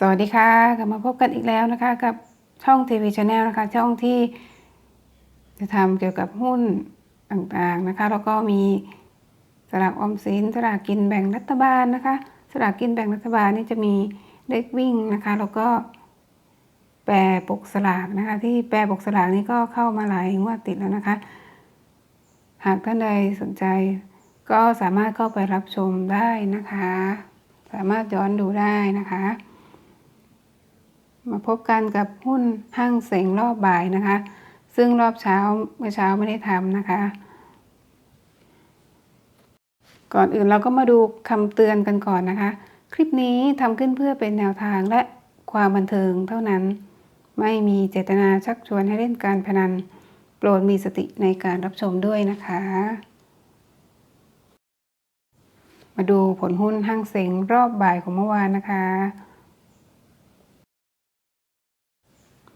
สวัสดีค่ะกลับมาพบกันอีกแล้วนะคะ กับช่องทีวีชาแนลนะคะ ช่องที่จะทำเกี่ยวกับหุ้นต่างๆนะคะ แล้วก็มีสลากออมสินสลากกินแบ่งรัฐบาลนะคะสลากกินแบ่งรัฐบาลนี่จะมีเลขวิ่งนะคะ แล้วก็แปรปกสลากนะคะ ที่แปรปกสลากนี่ก็เข้ามาหลายงวดติดแล้วนะคะ หากท่านใดสนใจ ก็สามารถเข้าไปรับชมได้นะคะ สามารถย้อนดูได้นะคะ มาพบกันกับหุ้นห้างเสงรอบบ่ายนะคะ ซึ่งรอบเช้าเมื่อเช้าไม่ได้ทำนะคะ ก่อนอื่นเราก็มาดูคำเตือนกันก่อนนะคะ คลิปนี้ทำขึ้นเพื่อเป็นแนวทางและความบันเทิงเท่านั้น ไม่มีเจตนาชักชวนให้เล่นการพนัน โปรดมีสติในการรับชมด้วยนะคะ มาดูผลหุ้นห้างเสงรอบบ่ายของเมื่อวานนะคะ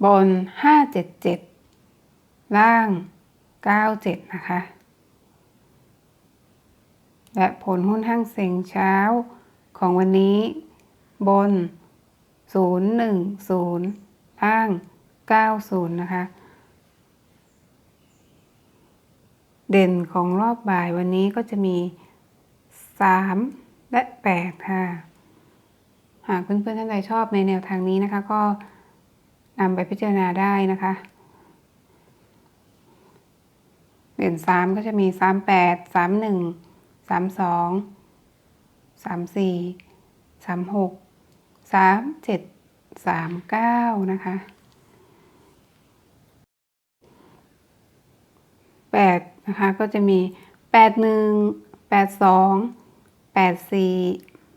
บน 577 ล่าง 97 นะคะ และผลหุ้นห้างเซ็งเช้าของวันนี้ บน 010 ล่าง 90 นะคะ เด่นของรอบบ่ายวันนี้ก็จะมี 3 และ 8 ค่ะ หากเพื่อนๆท่านใดชอบในแนวทางนี้นะคะก็ นำไปพิจารณาได้นะคะเด่นสามก็จะมีสามแปดสามหนึ่งสามสองสามสี่สามหกสามเจ็ดสามเก้านะคะแปดนะคะก็จะมีแปดหนึ่งแปดสองแปดสี่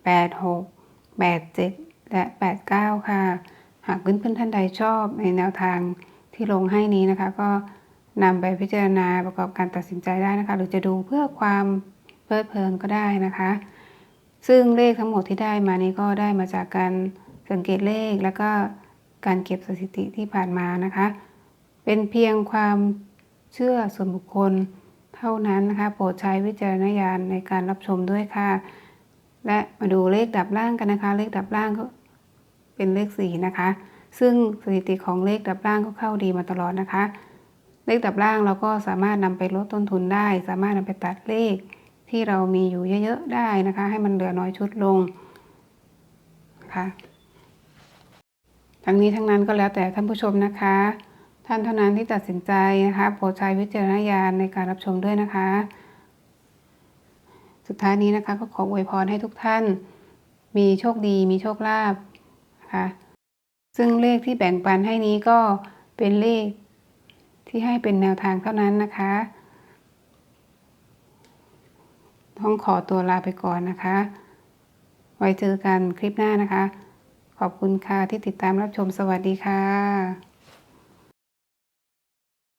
แปดหกแปดเจ็ดและแปดเก้าค่ะ หากเพื่อนๆท่านใดชอบในแนวทางที่ลงให้นี้นะคะ ก็นำไปพิจารณาประกอบการตัดสินใจได้นะคะ หรือจะดูเพื่อความเพลิดเพลินก็ได้นะคะ ซึ่งเลขทั้งหมดที่ได้มานี้ก็ได้มาจากการสังเกตเลขแล้วก็การเก็บสถิติที่ผ่านมานะคะ เป็นเพียงความเชื่อส่วนบุคคลเท่านั้นนะคะ โปรดใช้วิจารณญาณในการรับชมด้วยค่ะ และมาดูเลขดับล่างกันนะคะ เลขดับล่างก็ เป็นเลขสี่นะคะ ซึ่งสถิติของเลขดับล่างก็เข้าดีมาตลอดนะคะ เลขดับล่างเราก็สามารถนำไปลดต้นทุนได้ สามารถนำไปตัดเลขที่เรามีอยู่เยอะๆได้นะคะ ให้มันเหลือน้อยชุดลงนะคะทั้งนี้ทั้งนั้นก็แล้วแต่ท่านผู้ชมนะคะ ท่านเท่านั้นที่ตัดสินใจนะคะโปรดใช้วิจารณญาณในการรับชมด้วยนะคะ สุดท้ายนี้นะคะก็ขออวยพรให้ทุกท่าน มีโชคดี มีโชคลาภ นะคะ ซึ่งเลขที่แบ่งปันให้นี้ก็เป็นเลขที่ให้เป็นแนวทางเท่านั้นนะคะ ต้องขอตัวลาไปก่อนนะคะ ไว้เจอกันคลิปหน้านะคะ ขอบคุณค่ะที่ติดตามรับชมสวัสดีค่ะ